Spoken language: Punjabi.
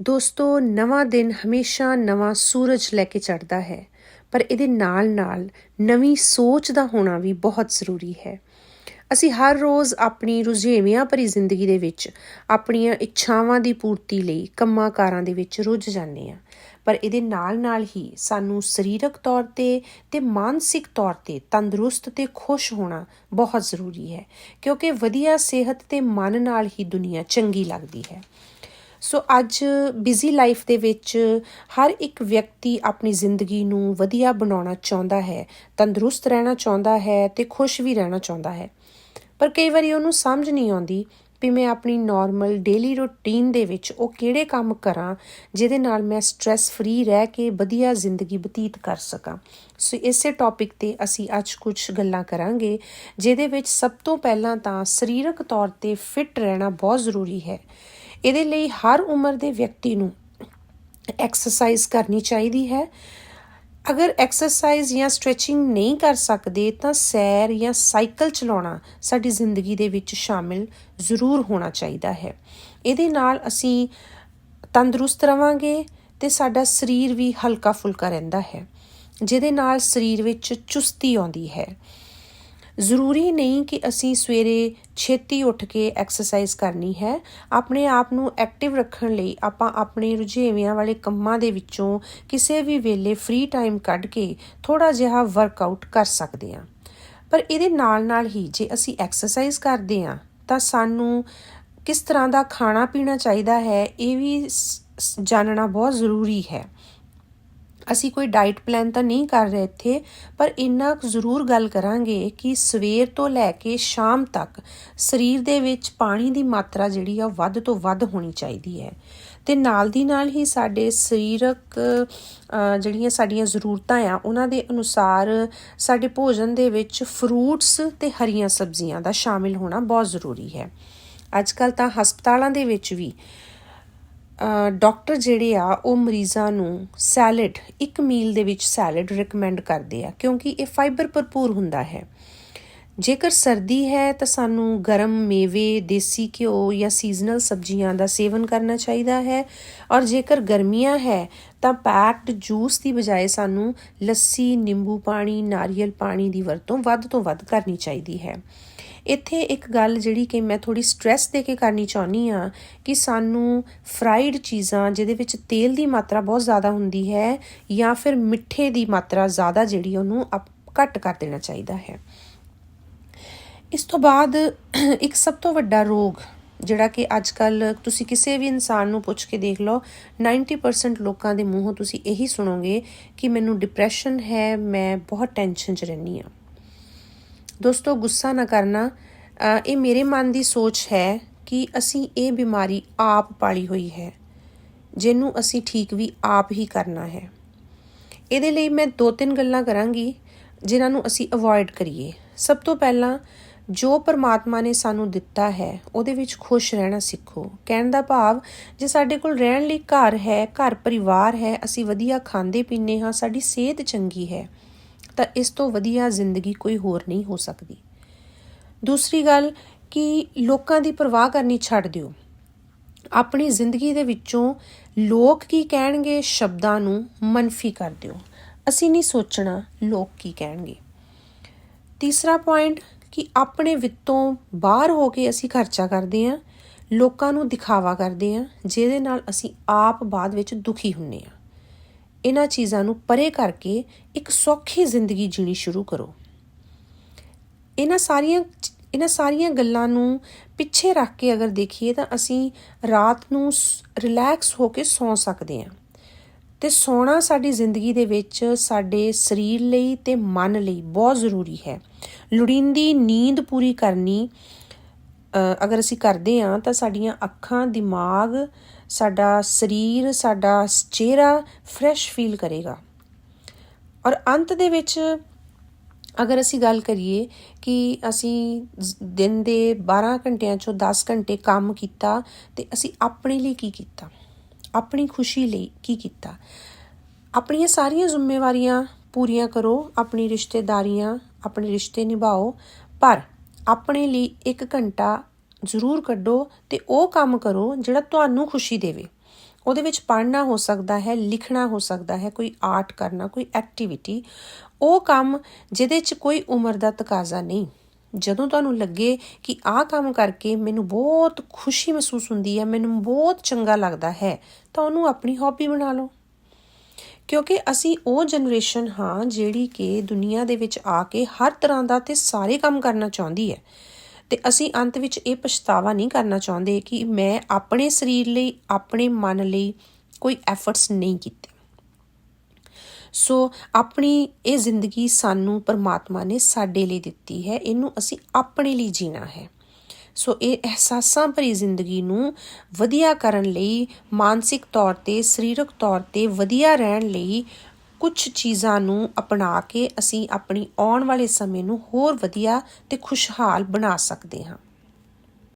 ਦੋਸਤੋ, ਨਵਾਂ ਦਿਨ ਹਮੇਸ਼ਾ ਨਵਾਂ ਸੂਰਜ ਲੈ ਕੇ ਚੜ੍ਹਦਾ ਹੈ, ਪਰ ਇਹਦੇ ਨਾਲ-ਨਾਲ ਨਵੀਂ ਸੋਚ ਦਾ ਹੋਣਾ ਵੀ ਬਹੁਤ ਜ਼ਰੂਰੀ ਹੈ। ਅਸੀਂ ਹਰ ਰੋਜ਼ ਆਪਣੀ ਰੁਝੇਵਿਆਂ ਭਰੀ ਜ਼ਿੰਦਗੀ ਦੇ ਵਿੱਚ ਆਪਣੀਆਂ ਇੱਛਾਵਾਂ ਦੀ ਪੂਰਤੀ ਲਈ ਕੰਮਾਂ ਕਾਰਾਂ ਦੇ ਵਿੱਚ ਰੁੱਝ ਜਾਂਦੇ ਹਾਂ। ਪਰ ਇਹਦੇ ਨਾਲ-ਨਾਲ ਹੀ ਸਾਨੂੰ ਸਰੀਰਕ ਤੌਰ ਤੇ ਤੇ ਮਾਨਸਿਕ ਤੌਰ ਤੇ ਤੰਦਰੁਸਤ ਤੇ ਖੁਸ਼ ਹੋਣਾ ਬਹੁਤ ਜ਼ਰੂਰੀ ਹੈ, ਕਿਉਂਕਿ ਵਧੀਆ ਸਿਹਤ ਤੇ ਮਨ ਨਾਲ ਹੀ ਦੁਨੀਆ ਚੰਗੀ ਲੱਗਦੀ ਹੈ। ਸੋ ਅੱਜ ਬਿਜ਼ੀ ਲਾਈਫ ਦੇ ਵਿੱਚ ਹਰ ਇੱਕ ਵਿਅਕਤੀ ਆਪਣੀ ਜ਼ਿੰਦਗੀ ਨੂੰ ਵਧੀਆ ਬਣਾਉਣਾ ਚਾਹੁੰਦਾ ਹੈ, ਤੰਦਰੁਸਤ ਰਹਿਣਾ ਚਾਹੁੰਦਾ ਹੈ ਤੇ ਖੁਸ਼ ਵੀ ਰਹਿਣਾ ਚਾਹੁੰਦਾ ਹੈ। ਪਰ ਕਈ ਵਾਰੀ ਉਹਨੂੰ ਸਮਝ ਨਹੀਂ ਆਉਂਦੀ ਵੀ ਮੈਂ ਆਪਣੀ ਨਾਰਮਲ ਡੇਲੀ ਰੁਟੀਨ ਦੇ ਵਿੱਚ ਉਹ ਕਿਹੜੇ ਕੰਮ ਕਰਾਂ ਜਿਹਦੇ ਨਾਲ ਮੈਂ ਸਟ्रेस ਫ੍ਰੀ ਰਹਿ ਕੇ ਵਧੀਆ ਜ਼ਿੰਦਗੀ ਬਤੀਤ ਕਰ ਸਕਾਂ। ਸੋ ਇਸੇ ਟੌਪਿਕ ਤੇ ਅਸੀਂ ਅੱਜ ਕੁਝ ਗੱਲਾਂ ਕਰਾਂਗੇ, ਜਿਹਦੇ ਵਿੱਚ ਸਭ ਤੋਂ ਪਹਿਲਾਂ ਤਾਂ ਸਰੀਰਕ ਤੌਰ ਤੇ ਫਿਟ ਰਹਿਣਾ ਬਹੁਤ ਜ਼ਰੂਰੀ ਹੈ। ਇਹਦੇ ਲਈ ਹਰ ਉਮਰ ਦੇ ਵਿਅਕਤੀ ਨੂੰ ਐਕਸਰਸਾਈਜ਼ ਕਰਨੀ ਚਾਹੀਦੀ ਹੈ। ਅਗਰ ਐਕਸਰਸਾਈਜ਼ ਜਾਂ ਸਟ੍ਰੈਚਿੰਗ ਨਹੀਂ ਕਰ ਸਕਦੇ, ਤਾਂ ਸੈਰ ਜਾਂ ਸਾਈਕਲ ਚਲਾਉਣਾ ਸਾਡੀ ਜ਼ਿੰਦਗੀ ਦੇ ਵਿੱਚ ਸ਼ਾਮਿਲ ਜ਼ਰੂਰ ਹੋਣਾ ਚਾਹੀਦਾ ਹੈ। ਇਹਦੇ ਨਾਲ ਅਸੀਂ ਤੰਦਰੁਸਤ ਰਵਾਂਗੇ ਤੇ ਸਾਡਾ ਸਰੀਰ ਵੀ ਹਲਕਾ ਫੁਲਕਾ ਰਹਿੰਦਾ ਹੈ, ਜਿਹਦੇ ਨਾਲ ਸਰੀਰ ਵਿੱਚ ਚੁਸਤੀ ਆਉਂਦੀ ਹੈ। ਜ਼ਰੂਰੀ ਨਹੀਂ ਕਿ ਅਸੀਂ ਸਵੇਰੇ ਛੇਤੀ ਉੱਠ ਕੇ ਐਕਸਰਸਾਈਜ਼ ਕਰਨੀ ਹੈ। ਆਪਣੇ ਆਪ ਨੂੰ ਐਕਟਿਵ ਰੱਖਣ ਲਈ ਆਪਾਂ ਆਪਣੇ ਰੁਝੇਵਿਆਂ ਵਾਲੇ ਕੰਮਾਂ ਦੇ ਵਿੱਚੋਂ ਕਿਸੇ ਵੀ ਵੇਲੇ ਫ੍ਰੀ ਟਾਈਮ ਕੱਢ ਕੇ ਥੋੜਾ ਜਿਹਾ ਵਰਕਆਊਟ ਕਰ ਸਕਦੇ ਹਾਂ। ਪਰ ਇਹਦੇ ਨਾਲ-ਨਾਲ ਹੀ ਜੇ ਅਸੀਂ ਐਕਸਰਸਾਈਜ਼ ਕਰਦੇ ਹਾਂ, ਤਾਂ ਸਾਨੂੰ ਕਿਸ ਤਰ੍ਹਾਂ ਦਾ ਖਾਣਾ ਪੀਣਾ ਚਾਹੀਦਾ ਹੈ, ਇਹ ਵੀ ਜਾਣਨਾ ਬਹੁਤ ਜ਼ਰੂਰੀ ਹੈ। ਅਸੀਂ ਕੋਈ ਡਾਈਟ ਪਲਾਨ ਤਾਂ ਨਹੀਂ ਕਰ ਰਹੇ ਇੱਥੇ, ਪਰ ਇੰਨਾ ਜ਼ਰੂਰ ਗੱਲ ਕਰਾਂਗੇ ਕਿ ਸਵੇਰ ਤੋਂ ਲੈ ਕੇ ਸ਼ਾਮ ਤੱਕ ਸਰੀਰ ਦੇ ਵਿੱਚ ਪਾਣੀ ਦੀ ਮਾਤਰਾ ਜਿਹੜੀ ਆ ਵੱਧ ਤੋਂ ਵੱਧ ਹੋਣੀ ਚਾਹੀਦੀ ਹੈ। ਤੇ ਨਾਲ ਦੀ ਨਾਲ ਹੀ ਸਾਡੇ ਸਰੀਰਕ ਜਿਹੜੀਆਂ ਸਾਡੀਆਂ ਜ਼ਰੂਰਤਾਂ ਆ, ਉਹਨਾਂ ਦੇ ਅਨੁਸਾਰ ਸਾਡੇ ਭੋਜਨ ਦੇ ਵਿੱਚ ਫਰੂਟਸ ਤੇ ਹਰੀਆਂ ਸਬਜ਼ੀਆਂ ਦਾ ਸ਼ਾਮਿਲ ਹੋਣਾ ਬਹੁਤ ਜ਼ਰੂਰੀ ਹੈ। ਅੱਜ ਕੱਲ ਤਾਂ ਹਸਪਤਾਲਾਂ ਦੇ ਵਿੱਚ ਵੀ ਡਾਕਟਰ ਜਿਹੜੇ ਆ, ਉਹ ਮਰੀਜ਼ਾਂ ਨੂੰ ਸੈਲਡ ਇੱਕ ਮੀਲ ਦੇ ਵਿੱਚ ਸੈਲਡ ਰეკਮੈਂਡ ਕਰਦੇ ਆ, ਕਿਉਂਕਿ ਇਹ ਫਾਈਬਰ ਭਰਪੂਰ ਹੁੰਦਾ ਹੈ। ਜੇਕਰ ਸਰਦੀ ਹੈ, ਤਾਂ ਸਾਨੂੰ ਗਰਮ ਮੇਵੇ, ਦੇਸੀ ਘਿਓ ਜਾਂ ਸੀਜ਼ਨਲ ਸਬਜ਼ੀਆਂ ਦਾ ਸੇਵਨ ਕਰਨਾ ਚਾਹੀਦਾ ਹੈ। ਔਰ ਜੇਕਰ ਗਰਮੀਆਂ ਹੈ, ਤਾਂ ਪੈਕਡ ਜੂਸ ਦੀ ਬਜਾਏ ਸਾਨੂੰ ਲੱਸੀ, ਨਿੰਬੂ ਪਾਣੀ, ਨਾਰੀਅਲ ਪਾਣੀ ਦੀ ਵਰਤੋਂ ਵੱਧ ਤੋਂ ਵੱਧ ਕਰਨੀ ਚਾਹੀਦੀ ਹੈ। ਇੱਥੇ ਇੱਕ ਗੱਲ ਜਿਹੜੀ ਕਿ ਮੈਂ ਥੋੜੀ ਸਟ्रेस ਦੇ ਕੇ ਕਰਨੀ ਚਾਹੁੰਦੀ ਆ ਕਿ ਸਾਨੂੰ ਫਰਾਈਡ ਚੀਜ਼ਾਂ ਜਿਹਦੇ ਵਿੱਚ ਤੇਲ ਦੀ ਮਾਤਰਾ ਬਹੁਤ ਜ਼ਿਆਦਾ ਹੁੰਦੀ ਹੈ ਜਾਂ ਫਿਰ ਮਿੱਠੇ ਦੀ ਮਾਤਰਾ ਜ਼ਿਆਦਾ ਜਿਹੜੀ ਉਹਨੂੰ ਘੱਟ ਕਰ ਦੇਣਾ ਚਾਹੀਦਾ ਹੈ। ਇਸ ਤੋਂ ਬਾਅਦ ਇੱਕ ਸਭ ਤੋਂ ਵੱਡਾ ਰੋਗ ਜਿਹੜਾ ਕਿ ਅੱਜ ਕੱਲ ਤੁਸੀਂ ਕਿਸੇ ਵੀ ਇਨਸਾਨ ਨੂੰ ਪੁੱਛ ਕੇ ਦੇਖ ਲਓ 90% ਲੋਕਾਂ ਦੇ ਮੂੰਹੋਂ ਤੁਸੀਂ ਇਹੀ ਸੁਣੋਗੇ ਕਿ ਮੈਨੂੰ ਡਿਪਰੈਸ਼ਨ ਹੈ, ਮੈਂ ਬਹੁਤ ਟੈਨਸ਼ਨ 'ਚ ਰਹਿੰਦੀ ਹਾਂ। ਦੋਸਤੋ, ਗੁੱਸਾ ਨਾ ਕਰਨਾ। ਇਹ ਮੇਰੇ ਮਨ ਦੀ ਸੋਚ ਹੈ ਕਿ ਅਸੀਂ ਇਹ ਬਿਮਾਰੀ ਆਪ ਪਾਲੀ ਹੋਈ ਹੈ, ਜਿਹਨੂੰ ਅਸੀਂ ਠੀਕ ਵੀ ਆਪ ਹੀ ਕਰਨਾ ਹੈ। ਇਹਦੇ ਲਈ ਮੈਂ ਦੋ ਤਿੰਨ ਗੱਲਾਂ ਕਰਾਂਗੀ, ਜਿਨ੍ਹਾਂ ਨੂੰ ਅਸੀਂ ਅਵੋਇਡ ਕਰੀਏ। ਸਭ ਤੋਂ ਪਹਿਲਾਂ, ਜੋ ਪਰਮਾਤਮਾ ਨੇ ਸਾਨੂੰ ਦਿੱਤਾ ਹੈ, ਉਹਦੇ ਵਿੱਚ ਖੁਸ਼ ਰਹਿਣਾ ਸਿੱਖੋ। ਕਹਿਣ ਦਾ ਭਾਵ, ਜੇ ਸਾਡੇ ਕੋਲ ਰਹਿਣ ਲਈ ਘਰ ਹੈ, ਘਰ ਪਰਿਵਾਰ ਹੈ, ਅਸੀਂ ਵਧੀਆ ਖਾਂਦੇ ਪੀਂਦੇ ਹਾਂ, ਸਾਡੀ ਸਿਹਤ ਚੰਗੀ ਹੈ ਤਾਂ ਇਸ ਤੋਂ ਵਧੀਆ ਜ਼ਿੰਦਗੀ ਕੋਈ ਹੋਰ ਨਹੀਂ ਹੋ ਸਕਦੀ। ਦੂਸਰੀ ਗੱਲ ਕਿ ਲੋਕਾਂ ਦੀ ਪਰਵਾਹ ਕਰਨੀ ਛੱਡ ਦਿਓ। ਆਪਣੀ ਜ਼ਿੰਦਗੀ ਦੇ ਵਿੱਚੋਂ ਲੋਕ ਕੀ ਕਹਿਣਗੇ, ਸ਼ਬਦਾਂ ਨੂੰ ਮਨਫੀ ਕਰ ਦਿਓ। ਅਸੀਂ ਨਹੀਂ ਸੋਚਣਾ ਲੋਕ ਕੀ ਕਹਿਣਗੇ। ਤੀਸਰਾ ਪੁਆਇੰਟ ਕਿ ਆਪਣੇ ਵਿੱਤੋਂ ਬਾਹਰ ਹੋ ਕੇ ਅਸੀਂ ਖਰਚਾ ਕਰਦੇ ਆਂ ਲੋਕਾਂ ਨੂੰ ਦਿਖਾਵਾ ਕਰਦੇ ਆਂ ਜਿਹਦੇ ਨਾਲ ਅਸੀਂ ਆਪ ਬਾਅਦ ਵਿੱਚ ਦੁਖੀ ਹੁੰਨੇ ਆ ਇਹਨਾਂ ਚੀਜ਼ਾਂ ਨੂੰ ਪਰੇ ਕਰਕੇ ਇੱਕ ਸੌਖੀ ਜ਼ਿੰਦਗੀ ਜੀਣੀ ਸ਼ੁਰੂ ਕਰੋ। ਇਹਨਾਂ ਸਾਰੀਆਂ ਇਹਨਾਂ ਸਾਰੀਆਂ ਗੱਲਾਂ ਨੂੰ ਪਿੱਛੇ ਰੱਖ ਕੇ ਅਗਰ ਦੇਖੀਏ ਤਾਂ ਅਸੀਂ ਰਾਤ ਨੂੰ ਰਿਲੈਕਸ ਹੋ ਕੇ ਸੌਂ ਸਕਦੇ ਹਾਂ। ਤੇ ਸੌਣਾ ਸਾਡੀ ਜ਼ਿੰਦਗੀ ਦੇ ਵਿੱਚ ਸਾਡੇ ਸਰੀਰ ਲਈ ਤੇ ਮਨ ਲਈ ਬਹੁਤ ਜ਼ਰੂਰੀ ਹੈ। ਲੁੜੀਂਦੀ ਨੀਂਦ ਪੂਰੀ ਕਰਨੀ ਅਗਰ ਅਸੀਂ ਕਰਦੇ ਹਾਂ ਤਾਂ ਸਾਡੀਆਂ ਅੱਖਾਂ, ਦਿਮਾਗ, ਸਾਡਾ ਸਰੀਰ, ਸਾਡਾ ਚਿਹਰਾ ਫਰੈਸ਼ ਫੀਲ ਕਰੇਗਾ। ਔਰ ਅੰਤ ਦੇ ਵਿੱਚ ਅਗਰ ਅਸੀਂ ਗੱਲ ਕਰੀਏ ਕਿ ਅਸੀਂ ਦਿਨ ਦੇ 12 ਘੰਟਿਆਂ ਚੋਂ 10 ਘੰਟੇ ਕੰਮ ਕੀਤਾ ਤੇ ਅਸੀਂ ਆਪਣੇ ਲਈ ਕੀ ਕੀਤਾ? ਆਪਣੀ ਖੁਸ਼ੀ ਲਈ ਕੀ ਕੀਤਾ? ਆਪਣੀਆਂ ਸਾਰੀਆਂ ਜ਼ਿੰਮੇਵਾਰੀਆਂ ਪੂਰੀਆਂ ਕਰੋ, ਆਪਣੀ ਰਿਸ਼ਤੇਦਾਰੀਆਂ, ਆਪਣੇ ਰਿਸ਼ਤੇ ਨਿਭਾਓ, ਪਰ ਆਪਣੇ ਲਈ 1 ਘੰਟਾ ਜ਼ਰੂਰ ਕੱਢੋ ਤੇ ਉਹ ਕੰਮ ਕਰੋ ਜਿਹੜਾ ਤੁਹਾਨੂੰ ਖੁਸ਼ੀ ਦੇਵੇ। ਉਹਦੇ ਵਿੱਚ ਪੜ੍ਹਨਾ ਹੋ ਸਕਦਾ ਹੈ, ਲਿਖਣਾ ਹੋ ਸਕਦਾ ਹੈ, ਕੋਈ ਆਰਟ ਕਰਨਾ, ਕੋਈ ਐਕਟੀਵਿਟੀ ਉਹ ਕੰਮ ਜਿਹਦੇ 'ਚ ਕੋਈ ਉਮਰ ਦਾ ਤਕਾਜ਼ਾ ਨਹੀਂ। ਜਦੋਂ ਤੁਹਾਨੂੰ ਲੱਗੇ ਕਿ ਆਹ ਕੰਮ ਕਰਕੇ ਮੈਨੂੰ ਬਹੁਤ ਖੁਸ਼ੀ ਮਹਿਸੂਸ ਹੁੰਦੀ ਹੈ, ਮੈਨੂੰ ਬਹੁਤ ਚੰਗਾ ਲੱਗਦਾ ਹੈ, ਤਾਂ ਉਹਨੂੰ ਆਪਣੀ ਹੌਬੀ ਬਣਾ ਲਓ। ਕਿਉਂਕਿ ਅਸੀਂ ਉਹ ਜਨਰੇਸ਼ਨ ਹਾਂ ਜਿਹੜੀ ਕਿ ਦੁਨੀਆ ਦੇ ਵਿੱਚ ਆ ਕੇ ਹਰ ਤਰ੍ਹਾਂ ਦਾ ਤੇ ਸਾਰੇ ਕੰਮ ਕਰਨਾ ਚਾਹੁੰਦੀ ਹੈ। ਤੇ ਅਸੀਂ ਅੰਤ ਵਿੱਚ ਇਹ ਪਛਤਾਵਾ ਨਹੀਂ ਕਰਨਾ ਚਾਹੁੰਦੇ ਕਿ ਮੈਂ ਆਪਣੇ ਸਰੀਰ ਲਈ, ਆਪਣੇ ਮਨ ਲਈ ਕੋਈ ਐਫਰਟਸ ਨਹੀਂ ਕੀਤੇ। ਸੋ ਆਪਣੀ ਇਹ ਜ਼ਿੰਦਗੀ ਸਾਨੂੰ ਪਰਮਾਤਮਾ ਨੇ ਸਾਡੇ ਲਈ ਦਿੱਤੀ ਹੈ। ਇਹਨੂੰ ਅਸੀਂ ਆਪਣੇ ਲਈ ਜੀਣਾ ਹੈ। ਸੋ ਇਹ ਅਹਿਸਾਸਾਂ ਭਰੀ ਜ਼ਿੰਦਗੀ ਨੂੰ ਵਧੀਆ ਕਰਨ ਲਈ, ਮਾਨਸਿਕ ਤੌਰ ਤੇ, ਸਰੀਰਕ ਤੌਰ ਤੇ ਵਧੀਆ ਰਹਿਣ ਲਈ ਕੁਝ ਚੀਜ਼ਾਂ ਨੂੰ ਅਪਣਾ ਕੇ ਅਸੀਂ ਆਪਣੀ ਆਉਣ ਵਾਲੇ ਸਮੇਂ ਨੂੰ ਹੋਰ ਵਧੀਆ ਤੇ ਖੁਸ਼ਹਾਲ ਬਣਾ ਸਕਦੇ ਹਾਂ।